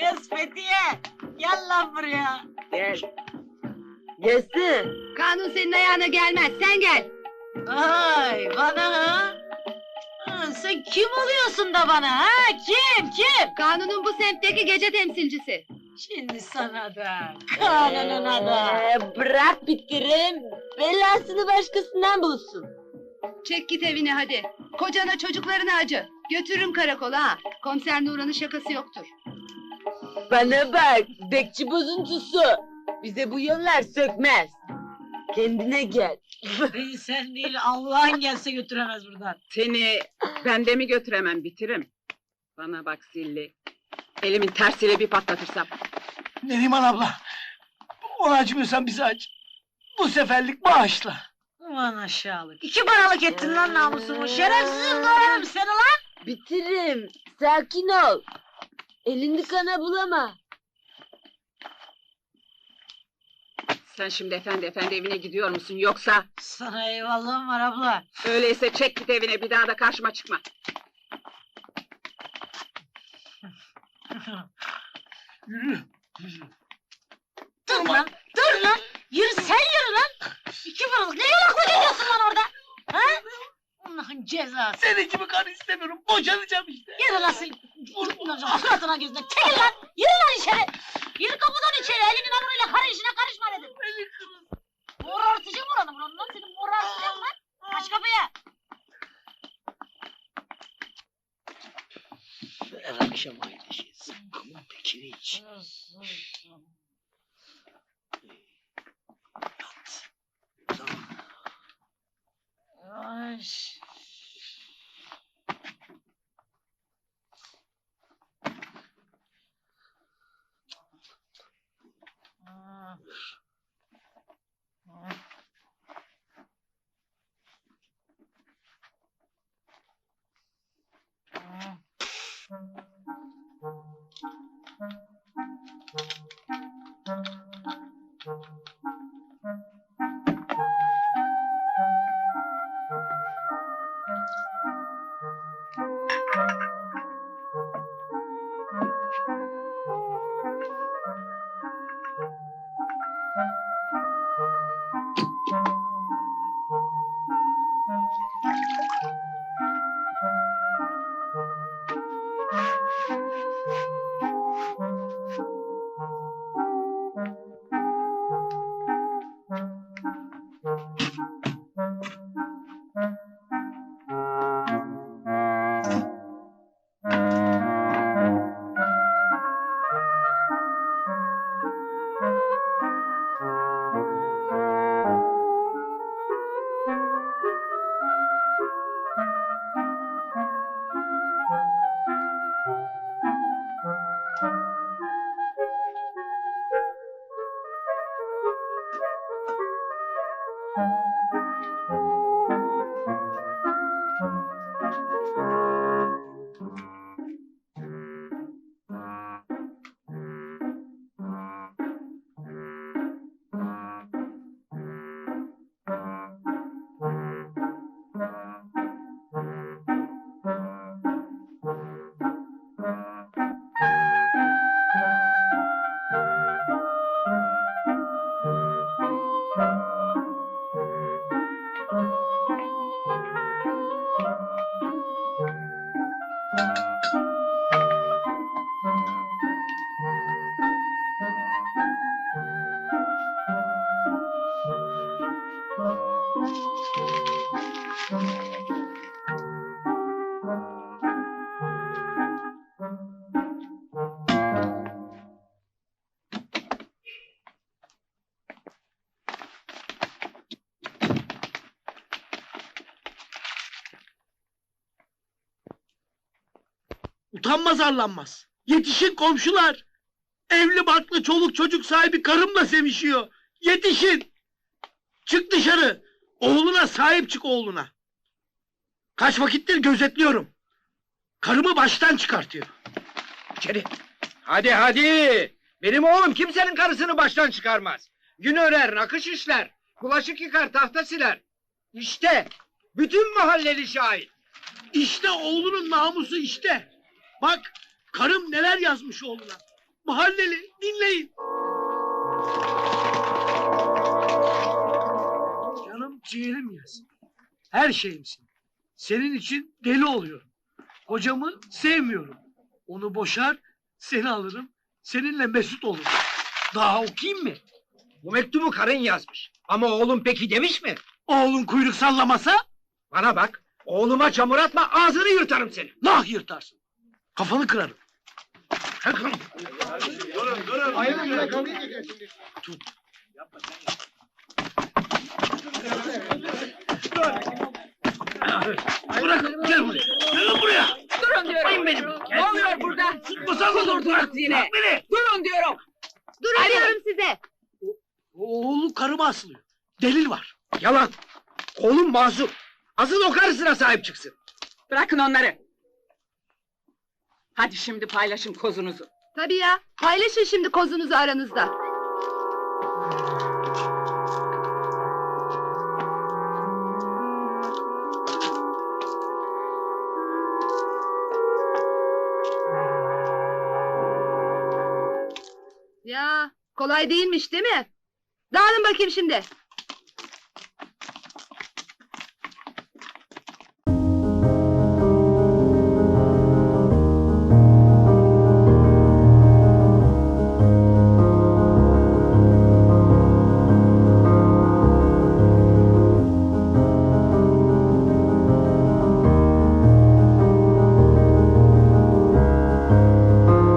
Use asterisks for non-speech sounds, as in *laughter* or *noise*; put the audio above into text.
Kız Fethiye. Gel lan buraya. Gel. Gelsin. Kanun senin ayağına gelmez. Sen gel. Ay bana ha? Ha, Sen kim oluyorsun da bana ha? Kim kim? Kanunun bu semtteki gece temsilcisi. Şimdi sana da. Kanununa da. Ee, bırak bitirim. Belasını başkasından bulsun. Çek git evine hadi. Kocana çocuklarına acı. Götürürüm karakola ha. Komiser Nuran'ın şakası yoktur. Bana bak. Bekçi bozuntusu. Bize bu yollar sökmez. Kendine gel. *laughs* Beni sen değil Allah'ın gelse götüremez buradan. Seni ben de mi götüremem bitirim? Bana bak zilli. Elimin tersiyle bir patlatırsam. Neriman abla. Ona acımıyorsan bize acı. Bu seferlik bağışla. Aman aşağılık. İki paralık ettin lan namusumu. Şerefsizim doğrarım seni lan. Bitirim. Sakin ol. Elini kana bulama. Sen şimdi efendi efendi evine gidiyor musun yoksa? Sana eyvallahım var abla. Öyleyse çek git evine bir daha da karşıma çıkma. Yürü. Dur lan, dur lan. Yürü sen yürü lan. İki paralık ne orada? Ha? Allah'ın cezası. Senin gibi karı istemiyorum. Boşanacağım işte. Yürü lan sen. Suratına gözüne. Çekil lan. Yürü lan içeri. Yürü kapıdan içeri. Elinin hamuruyla karı işine karışma dedim. Beni kırın. Morartıcı buranı buranı lan. Senin morartacağım lan. Aç kapıyı. Her akşam aynı şey. Sıkkımın tekini iç. Tamam. Ay. Utanmaz arlanmaz. Yetişin komşular. Evli barklı çoluk çocuk sahibi karımla sevişiyor. Yetişin. Çık dışarı. Oğluna sahip çık oğluna. Kaç vakittir gözetliyorum. Karımı baştan çıkartıyor. İçeri. Hadi hadi. Benim oğlum kimsenin karısını baştan çıkarmaz. Gün örer, nakış işler. Bulaşık yıkar, tahta siler. İşte bütün mahalleli şahit. İşte oğlunun namusu işte. Bak karım neler yazmış oğluna. Mahalleli dinleyin. Ciğerim Yasin. Her şeyimsin. Senin için deli oluyorum. Kocamı sevmiyorum. Onu boşar, seni alırım. Seninle mesut olurum. Daha okuyayım mı? Bu mektubu karın yazmış. Ama oğlum peki demiş mi? Oğlun kuyruk sallamasa Bana bak. Oğluma çamur atma ağzını yırtarım seni. nah yırtarsın. Kafanı kırarım. Bırak gel buraya. Gel buraya. Durun diyorum. Bayım benim. Ne oluyor burada? Tutmasan olur bırak. Durdunuz yine. Bırak beni. Durun diyorum. Dur arıyorum size. Oğlu karıma asılıyor. Delil var. Yalan. Oğlum mazur. Asıl o karısına sahip çıksın. Bırakın onları. Hadi şimdi paylaşın kozunuzu. Tabii ya. Paylaşın şimdi kozunuzu aranızda. Kolay değilmiş değil mi? Dağılın bakayım şimdi.